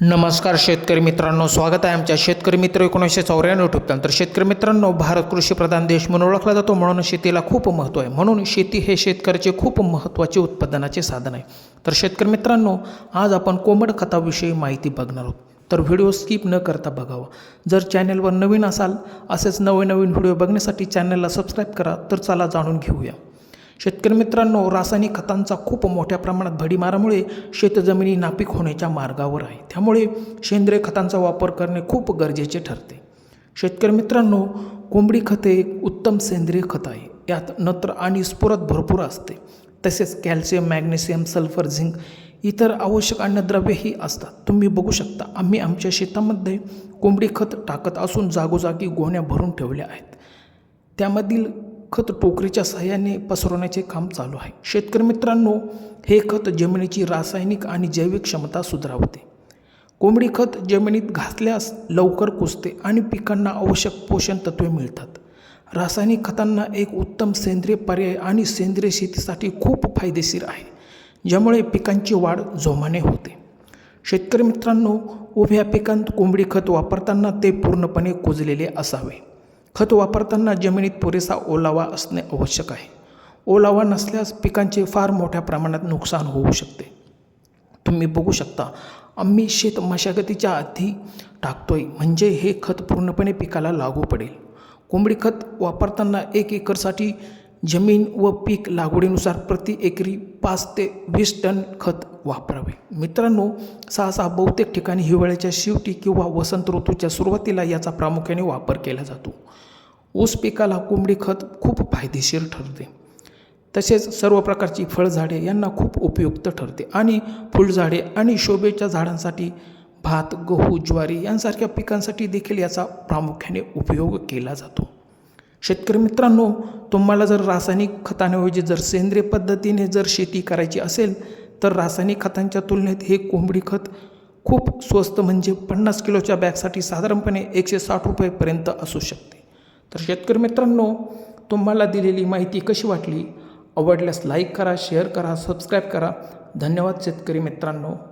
नमस्कार शेतकरी मित्रांनो स्वागत आहे आमच्या शेतकरी मित्र एकोणीसशे चौऱ्याण्णव यूट्यूब तर शेतकरी मित्रांनो भारत कृषीप्रधान देश म्हणून ओळखला जातो. म्हणून शेतीला खूप महत्त्व आहे. म्हणून शेती हे शेतकऱ्याचे खूप महत्त्वाचे उत्पादनाचे साधन आहे. तर शेतकरी मित्रांनो आज आपण कोंबड खताविषयी माहिती बघणार आहोत. तर व्हिडिओ स्किप न करता बघावा. जर चॅनलवर नवीन असाल असेच नवीन नवीन व्हिडिओ बघण्यासाठी चॅनलला सबस्क्राईब करा. तर चला जाणून घेऊया. शेतकरी मित्रांनो रासायनिक खतांचा खूप मोठ्या प्रमाणात भडीमारामुळे शेतजमिनी नापीक होण्याच्या मार्गावर आहे. त्यामुळे सेंद्रिय खतांचा वापर करणे खूप गरजेचे ठरते. शेतकरी मित्रांनो कोंबडी खत हे एक उत्तम सेंद्रिय खत आहे. यात नत्र आणि स्फुरत भरपूर असते. तसेच कॅल्शियम मॅग्नेशियम सल्फर झिंक इतर आवश्यक अन्नद्रव्येही असतात. तुम्ही बघू शकता आम्ही आमच्या शेतामध्ये कोंबडी खत टाकत असून जागोजागी गोण्या भरून ठेवल्या आहेत. त्यामधील खत टोकरीच्या सहाय्याने पसरवण्याचे काम चालू आहे. शेतकरी मित्रांनो हे खत जमिनीची रासायनिक आणि जैविक क्षमता सुधारवते. कोंबडी खत जमिनीत घातल्यास लवकर कुजते आणि पिकांना आवश्यक पोषण तत्वे मिळतात. रासायनिक खतांना एक उत्तम सेंद्रिय पर्याय आणि सेंद्रिय शेतीसाठी खूप फायदेशीर आहे ज्यामुळे पिकांची वाढ जोमाने होते. शेतकरी मित्रांनो उभ्या पिकांत कोंबडी खत वापरताना ते पूर्णपणे कुजलेले असावे. खत वापरताना जमिनीत पुरेसा ओलावा असणे आवश्यक आहे. ओलावा नसल्यास पिकांचे फार मोठ्या प्रमाणात नुकसान होऊ शकते. तुम्ही बघू शकता आम्ही शेत मशागतीच्या आधी टाकतोय म्हणजे हे खत पूर्णपणे पिकाला लागू पडेल. कोंबडी खत वापरताना एक एकरसाठी जमीन व पीक लागवडीनुसार प्रति एकरी पाच ते वीस टन खत वापरावे. मित्रांनो सहसा बहुतेक ठिकाणी हिवाळ्याच्या शेवटी किंवा वसंत ऋतूच्या सुरुवातीला याचा प्रामुख्याने वापर केला जातो. ऊस पिकाला कोंबडी खत खूप फायदेशीर ठरते. तसेच सर्व प्रकारची फळझाडे यांना खूप उपयुक्त ठरते. आणि फुलझाडे आणि शोभेच्या झाडांसाठी भात गहू ज्वारी यांसारख्या पिकांसाठी देखील याचा प्रामुख्याने उपयोग केला जातो. शेतकरी मित्रांनो तुम्हाला जर रासायनिक खतांऐवजी जर सेंद्रिय पद्धतीने जर शेती करायची असेल तर रासायनिक खतांच्या तुलनेत हे कोंबडी खत खूप स्वस्त म्हणजे पन्नास किलोच्या बॅगसाठी साधारणपणे एकशे साठ रुपयेपर्यंत असू शकते. तर शेतकरी मित्रांनो तुम्हाला दिलेली माहिती कशी वाटली? आवडल्यास लाईक करा शेअर करा सबस्क्राईब करा. धन्यवाद शेतकरी मित्रांनो.